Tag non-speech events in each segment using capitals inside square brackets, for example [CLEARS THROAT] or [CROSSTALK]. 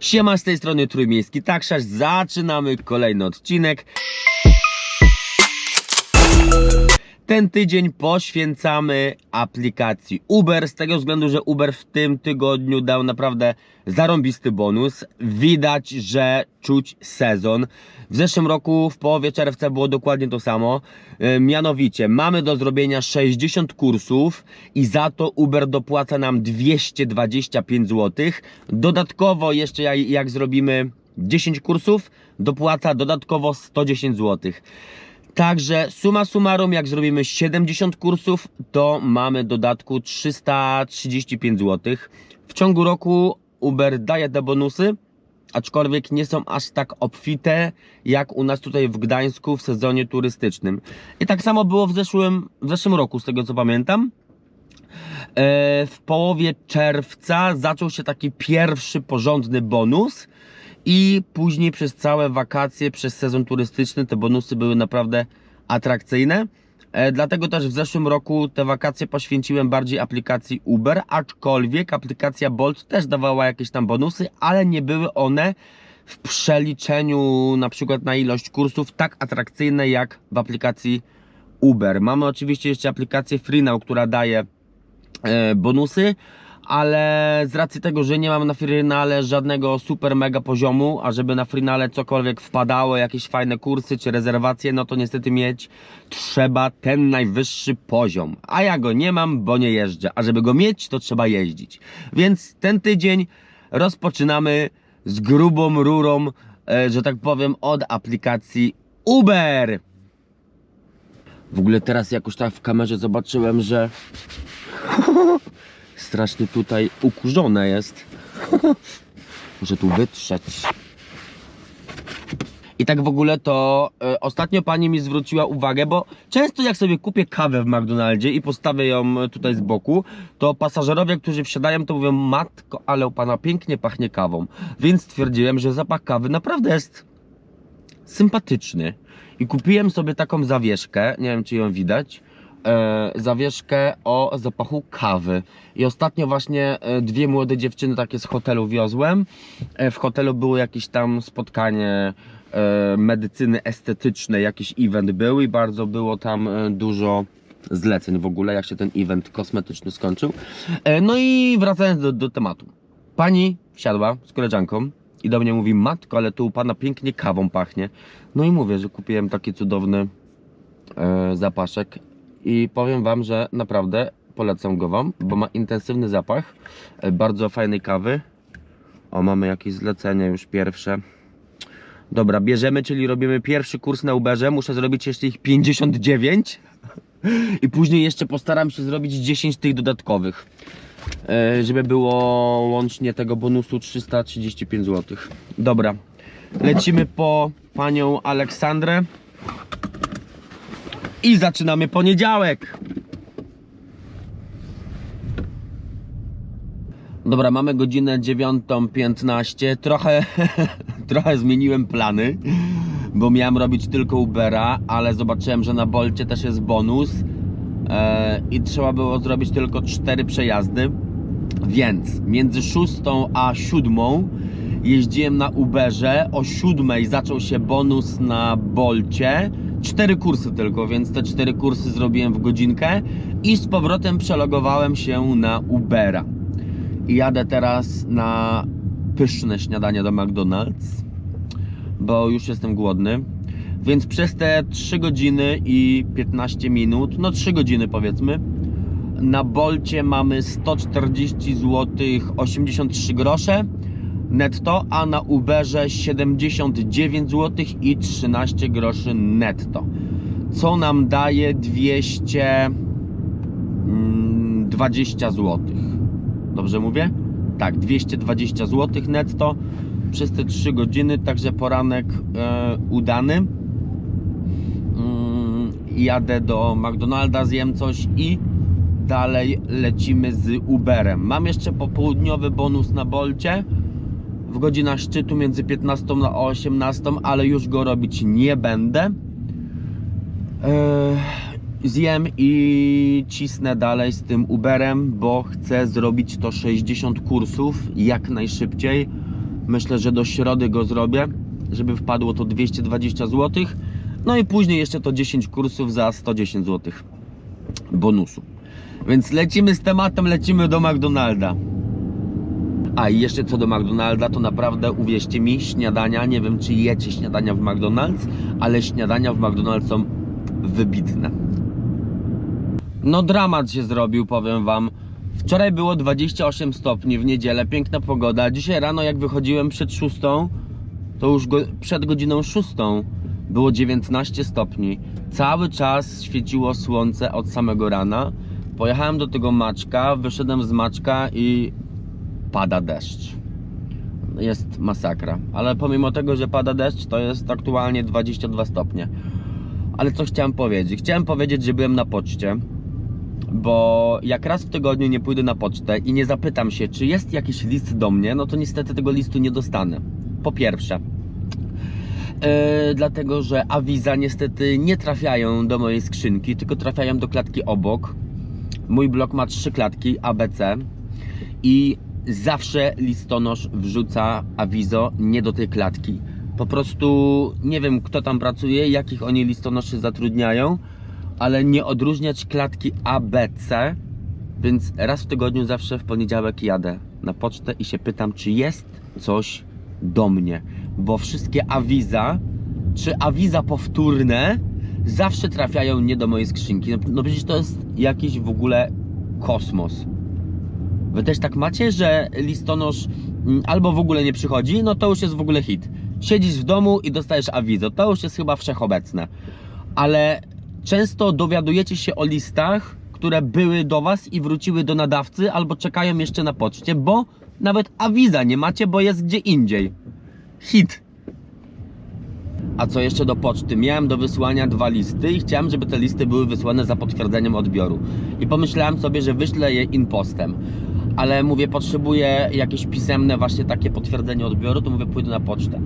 Siema z tej strony Trójmiejski Taksarz, zaczynamy kolejny odcinek. Ten tydzień poświęcamy aplikacji Uber, z tego względu, że Uber w tym tygodniu dał naprawdę zarąbisty bonus. Widać, że czuć sezon. W zeszłym roku, w połowie czerwca było dokładnie to samo. E, Mianowicie, mamy do zrobienia 60 kursów i za to Uber dopłaca nam 225 zł. Dodatkowo jeszcze jak, zrobimy 10 kursów, dopłaca dodatkowo 110 zł. Także suma summarum, jak zrobimy 70 kursów, to mamy dodatku 335 zł. W ciągu roku Uber daje te bonusy, aczkolwiek nie są aż tak obfite jak u nas tutaj w Gdańsku w sezonie turystycznym. I tak samo było w zeszłym, w zeszłym roku, z tego co pamiętam. E, W połowie czerwca zaczął się taki pierwszy porządny bonus i później przez całe wakacje, przez sezon turystyczny te bonusy były naprawdę atrakcyjne. E, Dlatego też w zeszłym roku te wakacje poświęciłem bardziej aplikacji Uber, aczkolwiek aplikacja Bolt też dawała jakieś tam bonusy, ale nie były one w przeliczeniu na przykład na ilość kursów tak atrakcyjne jak w aplikacji Uber. Mamy oczywiście jeszcze aplikację FreeNow, która daje e, bonusy, ale z racji tego, że nie mam na Freenale żadnego super mega poziomu, a żeby na Freenale cokolwiek wpadało, jakieś fajne kursy czy rezerwacje, no to niestety mieć trzeba ten najwyższy poziom. A ja go nie mam, bo nie jeżdżę, a żeby go mieć, to trzeba jeździć. Więc ten tydzień rozpoczynamy z grubą rurą, e, że tak powiem, od aplikacji Uber. W ogóle teraz jakoś tak w kamerze zobaczyłem, że [LAUGHS] strasznie tutaj ukurzone jest. [LAUGHS] Muszę tu wytrzeć. I tak w ogóle to e, ostatnio pani mi zwróciła uwagę, bo często jak sobie kupię kawę w McDonaldzie i postawię ją e, tutaj z boku, to pasażerowie, którzy wsiadają, to mówią: Matko, ale u pana pięknie pachnie kawą. Więc stwierdziłem, że zapach kawy naprawdę jest sympatyczny. I kupiłem sobie taką zawieszkę, nie wiem czy ją widać, e, zawieszkę o zapachu kawy. I ostatnio właśnie e, dwie młode dziewczyny takie z hotelu wiozłem. E, w hotelu było jakieś tam spotkanie medycyny estetycznej, jakiś event był i bardzo było tam dużo zleceń w ogóle, jak się ten event kosmetyczny skończył. No i wracając do, do tematu. Pani wsiadła z koleżanką i do mnie mówi, matko, ale tu u pana pięknie kawą pachnie. No i mówię, że kupiłem taki cudowny e, zapaszek i powiem wam, że naprawdę polecam go wam, bo ma intensywny zapach e, bardzo fajnej kawy. O, mamy jakieś zlecenie już pierwsze. Dobra, bierzemy, czyli robimy pierwszy kurs na Uberze. Muszę zrobić jeszcze ich 59 [LAUGHS] i później jeszcze postaram się zrobić 10 tych dodatkowych. E, żeby było łącznie tego bonusu 335 zł. Dobra, lecimy po panią Aleksandrę i zaczynamy poniedziałek. Dobra, mamy godzinę 9.15. Trochę, [LAUGHS] trochę zmieniłem plany, bo miałem robić tylko Ubera, ale zobaczyłem, że na Bolcie też jest bonus e, i trzeba było zrobić tylko 4 przejazdy. Więc między 6 a 7 jeździłem na Uberze. O 7 zaczął się bonus na Bolcie. Cztery kursy tylko, więc te cztery kursy zrobiłem w godzinkę i z powrotem przelogowałem się na Ubera. I jadę teraz na pyszne śniadanie do McDonald's, bo już jestem głodny. Więc przez te 3 godziny i 15 minut, no 3 godziny powiedzmy, na Bolcie mamy 140 zł 83 grosze netto, a na Uberze 79 zł i 13 groszy netto. Co nam daje 220 zł. Dobrze mówię? Tak, 220 zł netto przez te 3 godziny, także poranek e, udany. Mm, jadę do McDonalda, zjem coś i dalej lecimy z Uberem. Mam jeszcze popołudniowy bonus na Bolcie w godzinach szczytu między 15 a 18, ale już go robić nie będę. Eee, zjem i cisnę dalej z tym Uberem, bo chcę zrobić to 60 kursów jak najszybciej. Myślę, że do środy go zrobię, żeby wpadło to 220 zł. No i później jeszcze to 10 kursów za 110 zł bonusu. Więc lecimy z tematem, lecimy do McDonalda. A i jeszcze co do McDonalda, to naprawdę uwierzcie mi, śniadania, nie wiem czy jecie śniadania w McDonald's, ale śniadania w McDonald's są wybitne. No dramat się zrobił, powiem wam. Wczoraj było 28 stopni w niedzielę, piękna pogoda. Dzisiaj rano jak wychodziłem przed 6, to już go, przed godziną 6 było 19 stopni. Cały czas świeciło słońce od samego rana. Pojechałem do tego Maczka, wyszedłem z Maczka i pada deszcz. Jest masakra. Ale pomimo tego, że pada deszcz, to jest aktualnie 22 stopnie. Ale co chciałem powiedzieć? Chciałem powiedzieć, że byłem na poczcie, bo jak raz w tygodniu nie pójdę na pocztę i nie zapytam się, czy jest jakiś list do mnie, no to niestety tego listu nie dostanę. Po pierwsze, Yy, dlatego, że awiza niestety nie trafiają do mojej skrzynki, tylko trafiają do klatki obok. Mój blok ma trzy klatki ABC i zawsze listonosz wrzuca awizo nie do tej klatki. Po prostu nie wiem kto tam pracuje, jakich oni listonoszy zatrudniają, ale nie odróżniać klatki ABC, więc raz w tygodniu zawsze w poniedziałek jadę na pocztę i się pytam, czy jest coś do mnie, bo wszystkie awiza, czy awiza powtórne zawsze trafiają nie do mojej skrzynki. No, no przecież to jest jakiś w ogóle kosmos. Wy też tak macie, że listonosz mm, albo w ogóle nie przychodzi, no to już jest w ogóle hit. Siedzisz w domu i dostajesz awizo, to już jest chyba wszechobecne. Ale często dowiadujecie się o listach, które były do Was i wróciły do nadawcy, albo czekają jeszcze na poczcie, bo nawet awiza nie macie, bo jest gdzie indziej. Hit. A co jeszcze do poczty? Miałem do wysłania dwa listy i chciałem, żeby te listy były wysłane za potwierdzeniem odbioru. I pomyślałem sobie, że wyślę je inpostem. Ale mówię, potrzebuję jakieś pisemne właśnie takie potwierdzenie odbioru, to mówię, pójdę na pocztę.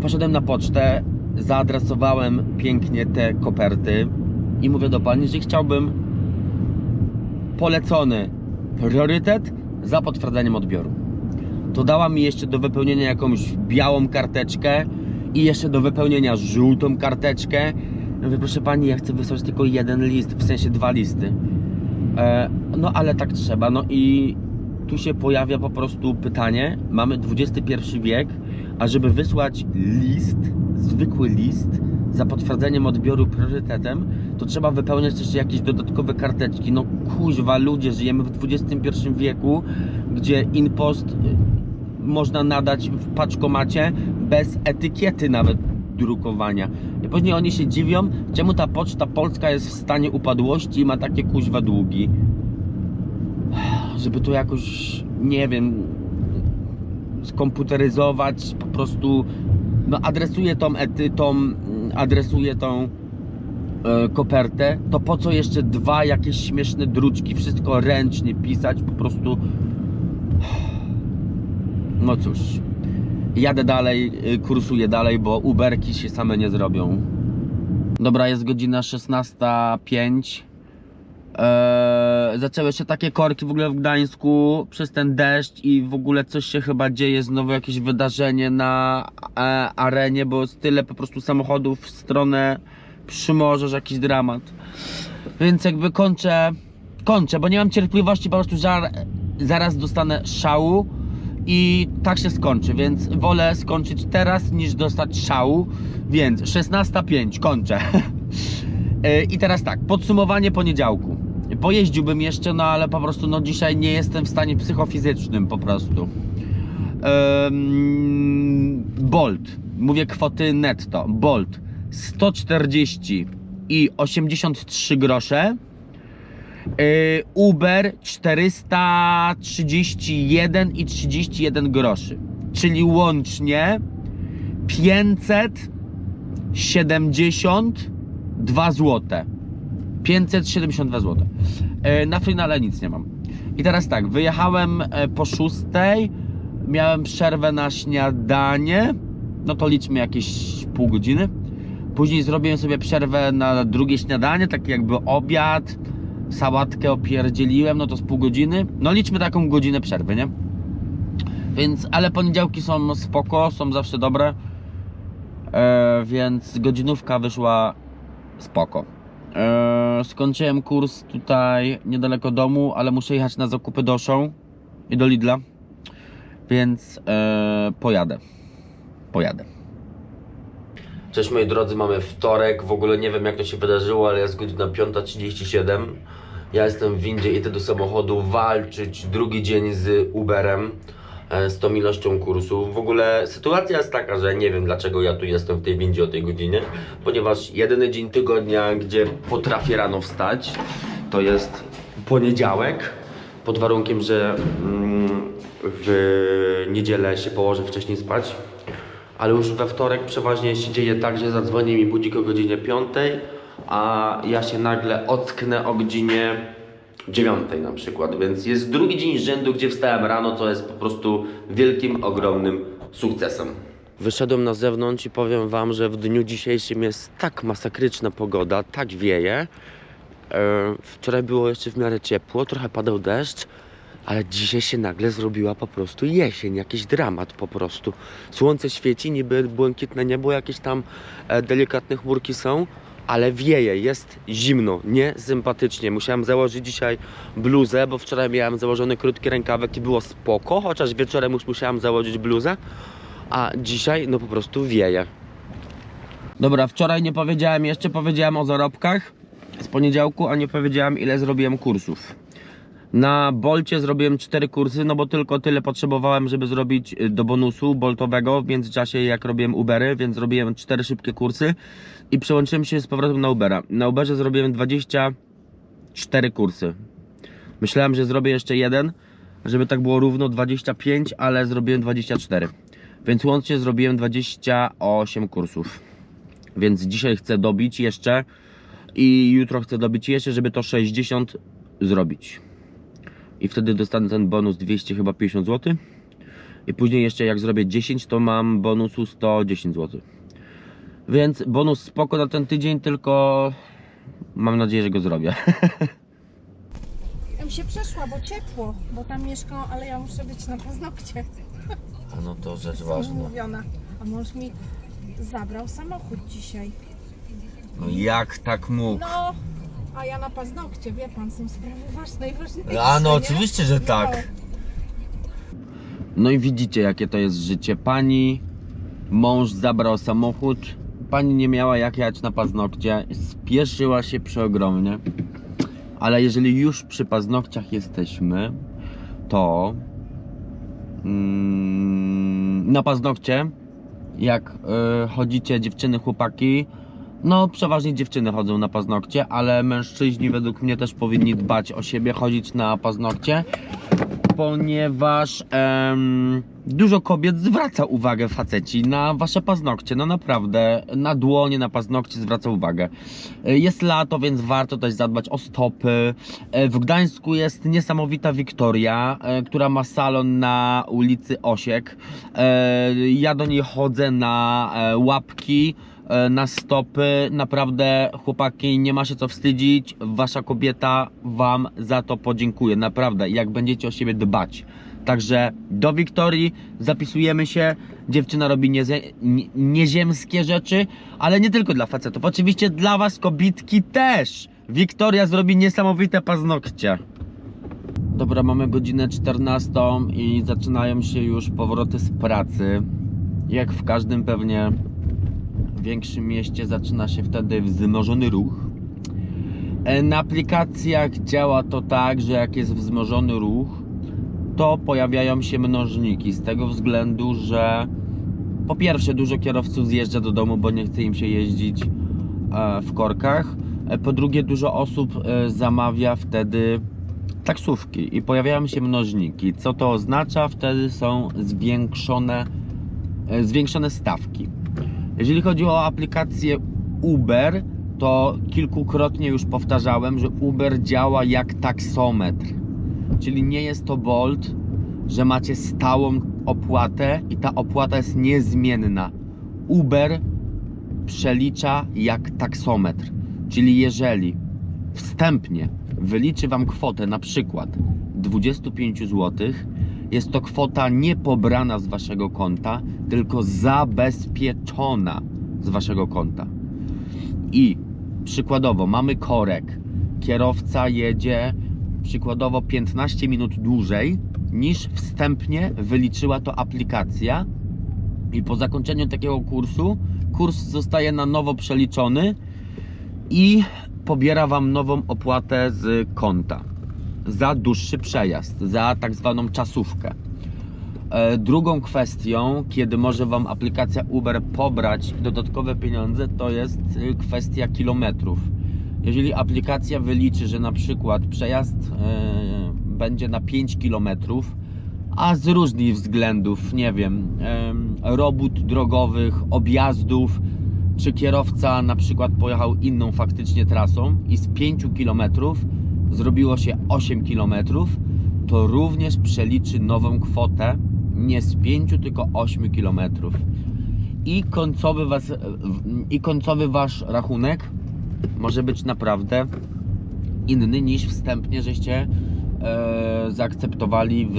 Poszedłem na pocztę, zaadresowałem pięknie te koperty i mówię do pani, że chciałbym polecony priorytet za potwierdzeniem odbioru. To dała mi jeszcze do wypełnienia jakąś białą karteczkę i jeszcze do wypełnienia żółtą karteczkę. Mówię, proszę pani, ja chcę wysłać tylko jeden list, w sensie dwa listy. E, no ale tak trzeba. No i tu się pojawia po prostu pytanie. Mamy XXI wiek, a żeby wysłać list, zwykły list za potwierdzeniem odbioru priorytetem, to trzeba wypełniać jeszcze jakieś dodatkowe karteczki. No kuźwa, ludzie, żyjemy w XXI wieku, gdzie inpost y, można nadać w paczkomacie bez etykiety nawet drukowania. I później oni się dziwią, czemu ta poczta polska jest w stanie upadłości i ma takie kuźwa długi. Żeby to jakoś, nie wiem, skomputeryzować, po prostu no adresuje tą ety, tą, adresuje tą e, kopertę, to po co jeszcze dwa jakieś śmieszne druczki, wszystko ręcznie pisać, po prostu no cóż, jadę dalej, y, kursuję dalej, bo Uberki się same nie zrobią. Dobra, jest godzina 16.05. Eee, zaczęły się takie korki w ogóle w Gdańsku przez ten deszcz i w ogóle coś się chyba dzieje, znowu jakieś wydarzenie na e, arenie, bo jest tyle po prostu samochodów w stronę Przymorza, że jakiś dramat. Więc jakby kończę, kończę, bo nie mam cierpliwości, po prostu żar, zaraz dostanę szału i tak się skończy, więc wolę skończyć teraz niż dostać szału, więc 16.05 kończę. [LAUGHS] E, I teraz tak, podsumowanie poniedziałku. Pojeździłbym jeszcze, no ale po prostu no dzisiaj nie jestem w stanie psychofizycznym po prostu. Ehm, Bolt, mówię kwoty netto. Bolt 140 i 83 grosze. Yy, Uber 431 i 31 groszy, czyli łącznie 572 zł. 572 zł. Na finale nic nie mam. I teraz tak, wyjechałem e, po 6, miałem przerwę na śniadanie, no to liczmy jakieś pół godziny. Później zrobiłem sobie przerwę na drugie śniadanie, taki jakby obiad sałatkę opierdzieliłem, no to z pół godziny. No liczmy taką godzinę przerwy, nie? Więc, ale poniedziałki są spoko, są zawsze dobre. E, więc godzinówka wyszła spoko. E, skończyłem kurs tutaj niedaleko domu, ale muszę jechać na zakupy do Show i do Lidla. Więc e, pojadę. Pojadę. Cześć moi drodzy, mamy wtorek. W ogóle nie wiem jak to się wydarzyło, ale jest godzina 5.37. Ja jestem w windzie, idę do samochodu walczyć drugi dzień z Uberem e, z tą ilością kursów. W ogóle sytuacja jest taka, że nie wiem dlaczego ja tu jestem w tej windzie o tej godzinie, ponieważ jedyny dzień tygodnia, gdzie potrafię rano wstać, to jest poniedziałek, pod warunkiem, że mm, w niedzielę się położę wcześniej spać. Ale już we wtorek przeważnie się dzieje tak, że zadzwoni mi budzik o godzinie 5, a ja się nagle ocknę o godzinie 9 na przykład. Więc jest drugi dzień rzędu, gdzie wstałem rano, co jest po prostu wielkim, ogromnym sukcesem. Wyszedłem na zewnątrz i powiem Wam, że w dniu dzisiejszym jest tak masakryczna pogoda, tak wieje. E, Wczoraj było jeszcze w miarę ciepło, trochę padał deszcz, ale dzisiaj się nagle zrobiła po prostu jesień, jakiś dramat po prostu. Słońce świeci, niby błękitne niebo, jakieś tam e, delikatne chmurki są, ale wieje, jest zimno, nie sympatycznie. Musiałem założyć dzisiaj bluzę, bo wczoraj miałem założony krótki rękawek i było spoko, chociaż wieczorem już musiałem założyć bluzę, a dzisiaj no po prostu wieje. Dobra, wczoraj nie powiedziałem jeszcze, powiedziałem o zarobkach z poniedziałku, a nie powiedziałem ile zrobiłem kursów. Na Bolcie zrobiłem 4 kursy, no bo tylko tyle potrzebowałem, żeby zrobić y, do bonusu boltowego w międzyczasie jak robiłem Ubery, więc zrobiłem 4 szybkie kursy i przełączyłem się z powrotem na Ubera. Na Uberze zrobiłem 24 kursy. Myślałem, że zrobię jeszcze jeden, żeby tak było równo 25, ale zrobiłem 24. Więc łącznie zrobiłem 28 kursów. Więc dzisiaj chcę dobić jeszcze i jutro chcę dobić jeszcze, żeby to 60 zrobić i wtedy dostanę ten bonus 200 chyba 50 zł i później jeszcze jak zrobię 10 to mam bonusu 110 zł więc bonus spoko na ten tydzień tylko mam nadzieję, że go zrobię [LAUGHS] Ja bym się przeszła, bo ciepło, bo tam mieszkam, ale ja muszę być na paznokcie. no to rzecz Umówiona. A mąż mi zabrał samochód dzisiaj. no jak tak mógł No, a ja na paznokcie, wie pan, są sprawy ważne, najważniejsze. a no nie? oczywiście, że tak. No i widzicie jakie to jest życie. Pani mąż zabrał samochód. Pani nie miała jak jechać na paznokcie. Spieszyła się przeogromnie. Ale jeżeli już przy paznokciach jesteśmy to mm, na paznokcie jak y, chodzicie dziewczyny, chłopaki no przeważnie dziewczyny chodzą na paznokcie ale mężczyźni według mnie też powinni dbać o siebie chodzić na paznokcie ponieważ em, dużo kobiet zwraca uwagę faceci na wasze paznokcie, no naprawdę, na dłonie, na paznokcie zwraca uwagę. Jest lato, więc warto też zadbać o stopy. E, W Gdańsku jest niesamowita Wiktoria, e, która ma salon na ulicy Osiek. E, Ja do niej chodzę na łapki na stopy. Naprawdę, chłopaki, nie ma się co wstydzić. Wasza kobieta Wam za to podziękuje. Naprawdę, jak będziecie o siebie dbać. Także do Wiktorii zapisujemy się. Dziewczyna robi niezie- nie- nieziemskie rzeczy, ale nie tylko dla facetów. Oczywiście dla Was, kobitki, też. Wiktoria zrobi niesamowite paznokcie. Dobra, mamy godzinę 14 i zaczynają się już powroty z pracy. Jak w każdym pewnie większym mieście zaczyna się wtedy wzmożony ruch. E, Na aplikacjach działa to tak, że jak jest wzmożony ruch, to pojawiają się mnożniki. Z tego względu, że po pierwsze dużo kierowców zjeżdża do domu, bo nie chce im się jeździć e, w korkach. E, Po drugie, dużo osób zamawia wtedy taksówki i pojawiają się mnożniki. Co to oznacza? Wtedy są zwiększone, zwiększone stawki. Jeżeli chodzi o aplikację Uber, to kilkukrotnie już powtarzałem, że Uber działa jak taksometr. Czyli nie jest to Bolt, że macie stałą opłatę i ta opłata jest niezmienna. Uber przelicza jak taksometr. Czyli jeżeli wstępnie wyliczy Wam kwotę na przykład 25 zł, jest to kwota nie pobrana z waszego konta, tylko zabezpieczona z waszego konta. I przykładowo mamy korek, kierowca jedzie przykładowo 15 minut dłużej niż wstępnie wyliczyła to aplikacja. I po zakończeniu takiego kursu kurs zostaje na nowo przeliczony i pobiera Wam nową opłatę z konta za dłuższy przejazd, za tak zwaną czasówkę. E, Drugą kwestią, kiedy może Wam aplikacja Uber pobrać dodatkowe pieniądze, to jest y, kwestia kilometrów. Jeżeli aplikacja wyliczy, że na przykład przejazd e, będzie na 5 kilometrów, a z różnych względów, nie wiem, em, robót drogowych, objazdów, czy kierowca na przykład pojechał inną faktycznie trasą i z 5 km zrobiło się 8 km, to również przeliczy nową kwotę nie z 5, tylko 8 km. I końcowy, was, I końcowy wasz rachunek może być naprawdę inny niż wstępnie żeście e, zaakceptowali w,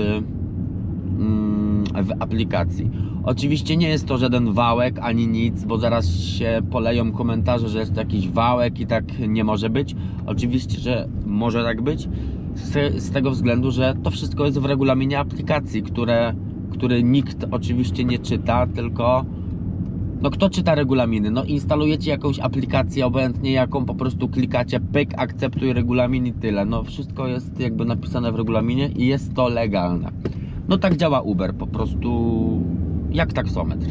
mm, w aplikacji. Oczywiście nie jest to żaden wałek ani nic, bo zaraz się poleją komentarze, że jest to jakiś wałek i tak nie może być. Oczywiście, że może tak być, z, z tego względu, że to wszystko jest w regulaminie aplikacji, które, który nikt oczywiście nie czyta, tylko no kto czyta regulaminy? No instalujecie jakąś aplikację, obojętnie jaką, po prostu klikacie pyk, akceptuj regulamin i tyle. No wszystko jest jakby napisane w regulaminie i jest to legalne. No tak działa Uber, po prostu jak taksometr.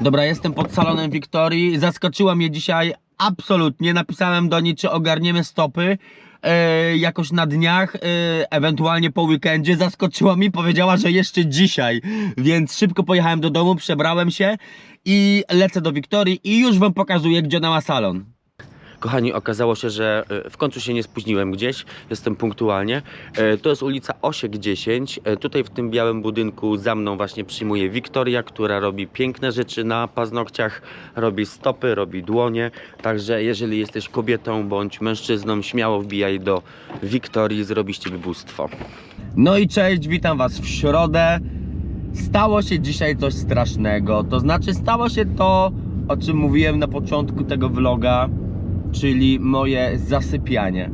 Dobra, jestem pod salonem Wiktorii. Zaskoczyła mnie dzisiaj absolutnie. Napisałem do niej, czy ogarniemy stopy e, jakoś na dniach, e, ewentualnie po weekendzie. Zaskoczyła mi, powiedziała, że jeszcze dzisiaj. Więc szybko pojechałem do domu, przebrałem się i lecę do Wiktorii i już wam pokazuję, gdzie ona ma salon. Kochani, okazało się, że e, w końcu się nie spóźniłem gdzieś, jestem punktualnie. E, To jest ulica Osiek 10. E, Tutaj w tym białym budynku za mną właśnie przyjmuje Wiktoria, która robi piękne rzeczy na paznokciach, robi stopy, robi dłonie. Także jeżeli jesteś kobietą bądź mężczyzną, śmiało wbijaj do Wiktorii, zrobiście wybóstwo. No i cześć, witam Was w środę. Stało się dzisiaj coś strasznego. To znaczy, stało się to, o czym mówiłem na początku tego vloga, czyli moje zasypianie.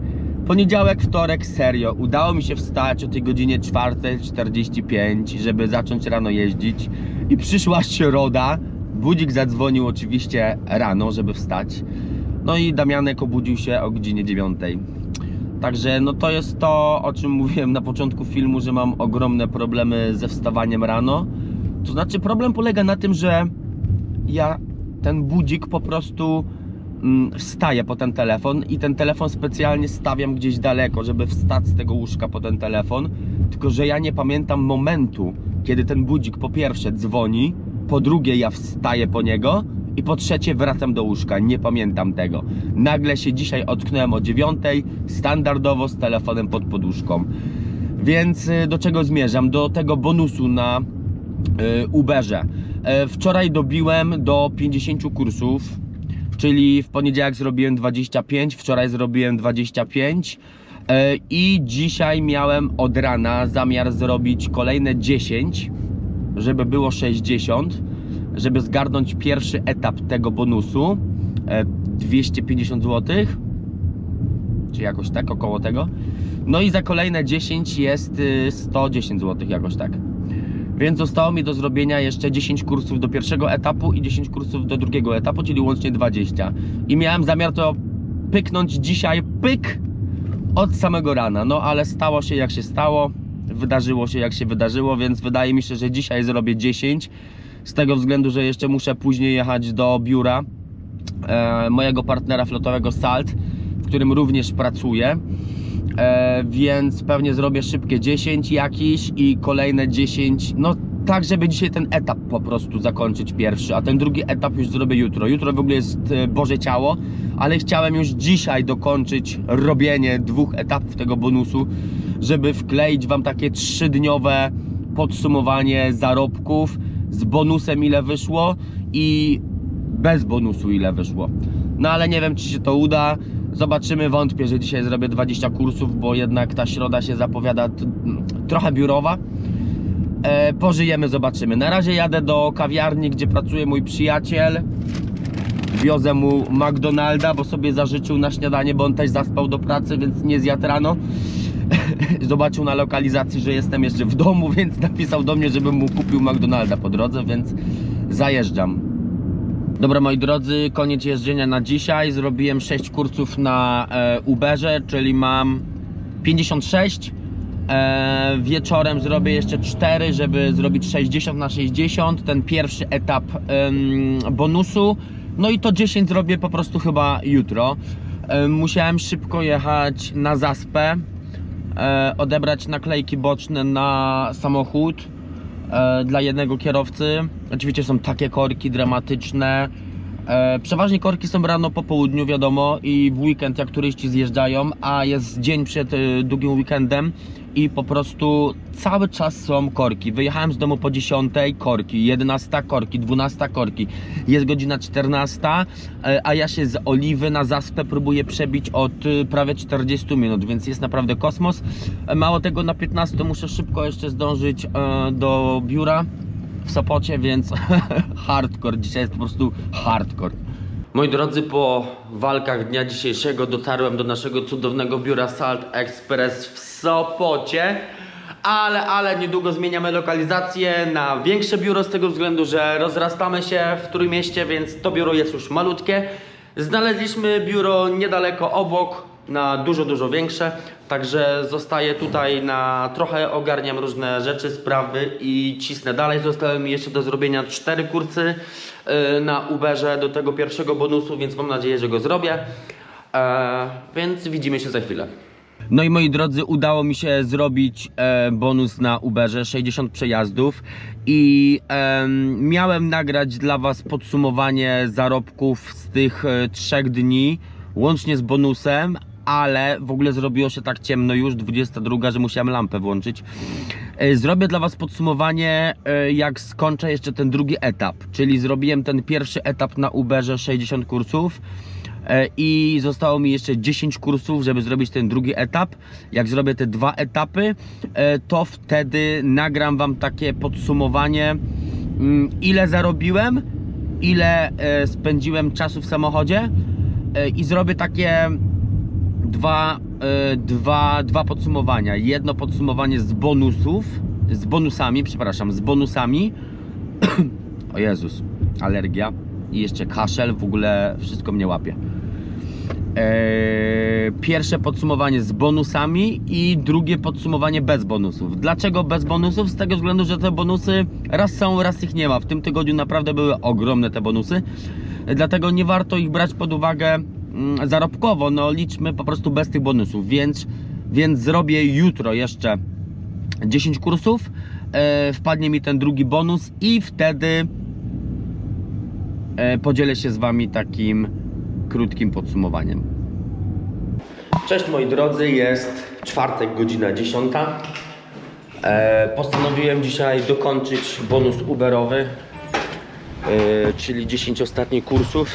Poniedziałek, wtorek, serio, udało mi się wstać o tej godzinie 4.45, żeby zacząć rano jeździć. I przyszła środa. Budzik zadzwonił oczywiście rano, żeby wstać. No i Damianek obudził się o godzinie 9. Także no to jest to, o czym mówiłem na początku filmu, że mam ogromne problemy ze wstawaniem rano. To znaczy problem polega na tym, że ja ten budzik po prostu wstaję po ten telefon i ten telefon specjalnie stawiam gdzieś daleko, żeby wstać z tego łóżka po ten telefon. Tylko, że ja nie pamiętam momentu, kiedy ten budzik po pierwsze dzwoni, po drugie ja wstaję po niego i po trzecie wracam do łóżka. Nie pamiętam tego. Nagle się dzisiaj otknąłem o dziewiątej, standardowo z telefonem pod poduszką. Więc y, do czego zmierzam? Do tego bonusu na y, Uberze. E, Wczoraj dobiłem do 50 kursów, czyli w poniedziałek zrobiłem 25, wczoraj zrobiłem 25 e, i dzisiaj miałem od rana zamiar zrobić kolejne 10, żeby było 60, żeby zgarnąć pierwszy etap tego bonusu, e, 250 zł, czy jakoś tak, około tego. No i za kolejne 10 jest y, 110 zł, jakoś tak. Więc zostało mi do zrobienia jeszcze 10 kursów do pierwszego etapu i 10 kursów do drugiego etapu, czyli łącznie 20. I miałem zamiar to pyknąć dzisiaj, pyk, od samego rana. No ale stało się jak się stało, wydarzyło się jak się wydarzyło, więc wydaje mi się, że dzisiaj zrobię 10. Z tego względu, że jeszcze muszę później jechać do biura e, mojego partnera flotowego Salt, w którym również pracuję. E, więc pewnie zrobię szybkie 10 jakiś i kolejne 10, no tak, żeby dzisiaj ten etap po prostu zakończyć pierwszy, a ten drugi etap już zrobię jutro. Jutro w ogóle jest e, Boże Ciało, ale chciałem już dzisiaj dokończyć robienie dwóch etapów tego bonusu, żeby wkleić Wam takie trzydniowe podsumowanie zarobków z bonusem ile wyszło i bez bonusu ile wyszło. No ale nie wiem czy się to uda. Zobaczymy, wątpię, że dzisiaj zrobię 20 kursów, bo jednak ta środa się zapowiada trochę biurowa. E, pożyjemy, zobaczymy. Na razie jadę do kawiarni, gdzie pracuje mój przyjaciel. Wiozę mu McDonalda, bo sobie zażyczył na śniadanie, bo on też zaspał do pracy, więc nie zjadł rano. [LAUGHS] Zobaczył na lokalizacji, że jestem jeszcze w domu, [LAUGHS] więc napisał do mnie, żebym mu kupił McDonalda po drodze, więc zajeżdżam. Dobra moi drodzy, koniec jeżdżenia na dzisiaj. Zrobiłem 6 kursów na e, Uberze, czyli mam 56. E, wieczorem zrobię jeszcze 4, żeby zrobić 60 na 60. Ten pierwszy etap em, bonusu. No i to 10 zrobię po prostu chyba jutro. E, musiałem szybko jechać na zaspę, e, odebrać naklejki boczne na samochód e, dla jednego kierowcy. Oczywiście są takie korki dramatyczne. E, przeważnie korki są rano po południu, wiadomo, i w weekend jak turyści zjeżdżają, a jest dzień przed e, długim weekendem i po prostu cały czas są korki. Wyjechałem z domu po 10, korki, 11 korki, 12 korki. Jest godzina 14, e, a ja się z Oliwy na zaspę próbuję przebić od e, prawie 40 minut, więc jest naprawdę kosmos. E, Mało tego, na 15 muszę szybko jeszcze zdążyć e, do biura w Sopocie, więc [LAUGHS] hardcore. Dzisiaj jest po prostu hardcore. Moi drodzy, po walkach dnia dzisiejszego dotarłem do naszego cudownego biura Salt Express w Sopocie. Ale, ale niedługo zmieniamy lokalizację na większe biuro z tego względu, że rozrastamy się w Trójmieście, więc to biuro jest już malutkie. Znaleźliśmy biuro niedaleko obok, na dużo, dużo większe. Także zostaję tutaj na trochę ogarniam różne rzeczy, sprawy i cisnę dalej. Zostały mi jeszcze do zrobienia cztery kursy yy, na Uberze do tego pierwszego bonusu, więc mam nadzieję, że go zrobię. Eee, więc widzimy się za chwilę. No i moi drodzy, udało mi się zrobić e, bonus na Uberze 60 przejazdów i em, miałem nagrać dla Was podsumowanie zarobków z tych e, trzech dni, łącznie z bonusem, ale w ogóle zrobiło się tak ciemno już, 22, że musiałem lampę włączyć. E, Zrobię dla Was podsumowanie, e, jak skończę jeszcze ten drugi etap, czyli zrobiłem ten pierwszy etap na Uberze 60 kursów. E, i zostało mi jeszcze 10 kursów, żeby zrobić ten drugi etap. Jak zrobię te dwa etapy, to wtedy nagram Wam takie podsumowanie, mm, ile zarobiłem, ile spędziłem czasu w samochodzie i zrobię takie dwa, e, dwa, dwa podsumowania. Jedno podsumowanie z bonusów, z bonusami, przepraszam, z bonusami. [CLEARS THROAT] o Jezus, alergia i jeszcze kaszel, w ogóle wszystko mnie łapie. Eee, pierwsze podsumowanie z bonusami i drugie podsumowanie bez bonusów. Dlaczego bez bonusów? Z tego względu, że te bonusy raz są, raz ich nie ma. W tym tygodniu naprawdę były ogromne te bonusy, dlatego nie warto ich brać pod uwagę zarobkowo. No liczmy po prostu bez tych bonusów, więc, więc zrobię jutro jeszcze 10 kursów. E, wpadnie mi ten drugi bonus i wtedy e, podzielę się z Wami takim krótkim podsumowaniem. Cześć moi drodzy, jest czwartek, godzina 10. E, postanowiłem dzisiaj dokończyć bonus Uberowy, czyli 10 ostatnich kursów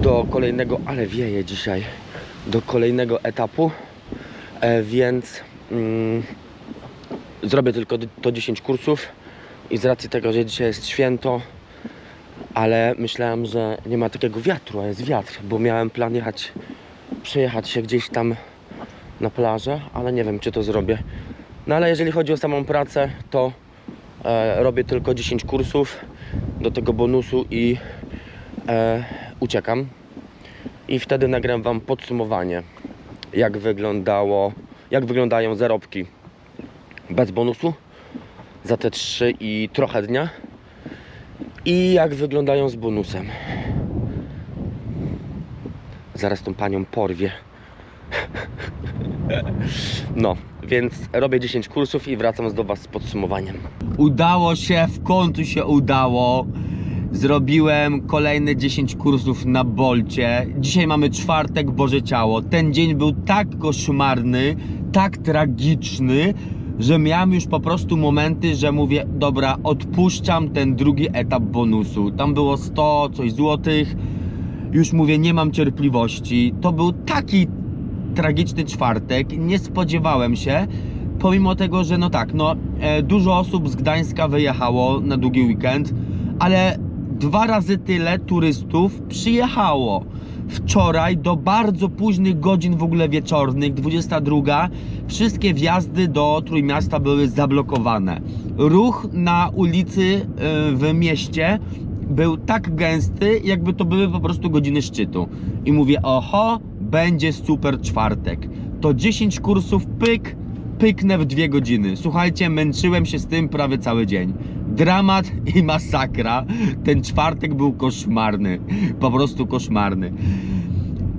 do kolejnego, ale wieje dzisiaj, do kolejnego etapu, e, więc mm, zrobię tylko to 10 kursów i z racji tego, że dzisiaj jest święto, ale myślałem, że nie ma takiego wiatru, a jest wiatr, bo miałem plan jechać, przejechać się gdzieś tam na plażę, ale nie wiem, czy to zrobię. No ale jeżeli chodzi o samą pracę, to e, robię tylko 10 kursów do tego bonusu i e, uciekam. I wtedy nagram Wam podsumowanie, jak wyglądało, jak wyglądają zarobki bez bonusu za te 3 i trochę dnia i jak wyglądają z bonusem. Zaraz tą panią porwie. [LAUGHS] No, więc robię 10 kursów i wracam do Was z podsumowaniem. Udało się, w końcu się udało. Zrobiłem kolejne 10 kursów na Bolcie. Dzisiaj mamy czwartek, Boże Ciało. Ten dzień był tak koszmarny, tak tragiczny, że miałem już po prostu momenty, że mówię, dobra, odpuszczam ten drugi etap bonusu. Tam było 100 coś złotych Już mówię, nie mam cierpliwości. To był taki tragiczny czwartek. Nie spodziewałem się, pomimo tego, że no tak, no e, dużo osób z Gdańska wyjechało na długi weekend, ale dwa razy tyle turystów przyjechało. Wczoraj do bardzo późnych godzin w ogóle wieczornych, 22, wszystkie wjazdy do Trójmiasta były zablokowane. Ruch na ulicy e, w mieście był tak gęsty, jakby to były po prostu godziny szczytu. I mówię, oho, będzie super czwartek. To 10 kursów, pyk, pyknę w dwie godziny. Słuchajcie, męczyłem się z tym prawie cały dzień. Dramat i masakra. Ten czwartek był koszmarny. Po prostu koszmarny.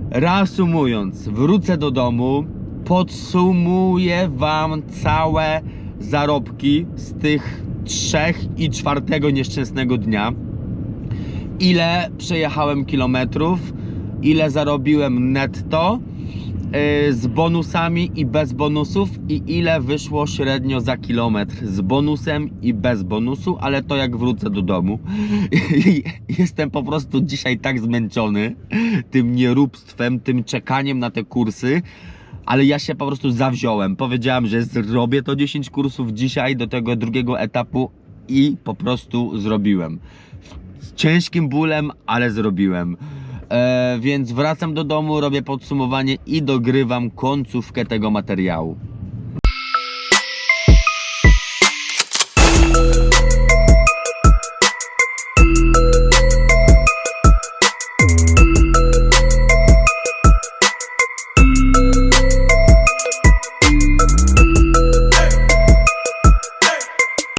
Reasumując, wrócę do domu, podsumuję Wam całe zarobki z tych trzech i czwartego nieszczęsnego dnia. Ile przejechałem kilometrów, ile zarobiłem netto z bonusami i bez bonusów i ile wyszło średnio za kilometr z bonusem i bez bonusu, ale to jak wrócę do domu. [LAUGHS] Jestem po prostu dzisiaj tak zmęczony tym nieróbstwem, tym czekaniem na te kursy, ale ja się po prostu zawziąłem. Powiedziałem, że zrobię to 10 kursów dzisiaj do tego drugiego etapu i po prostu zrobiłem. Z ciężkim bólem, ale zrobiłem. E, więc wracam do domu, robię podsumowanie i dogrywam końcówkę tego materiału.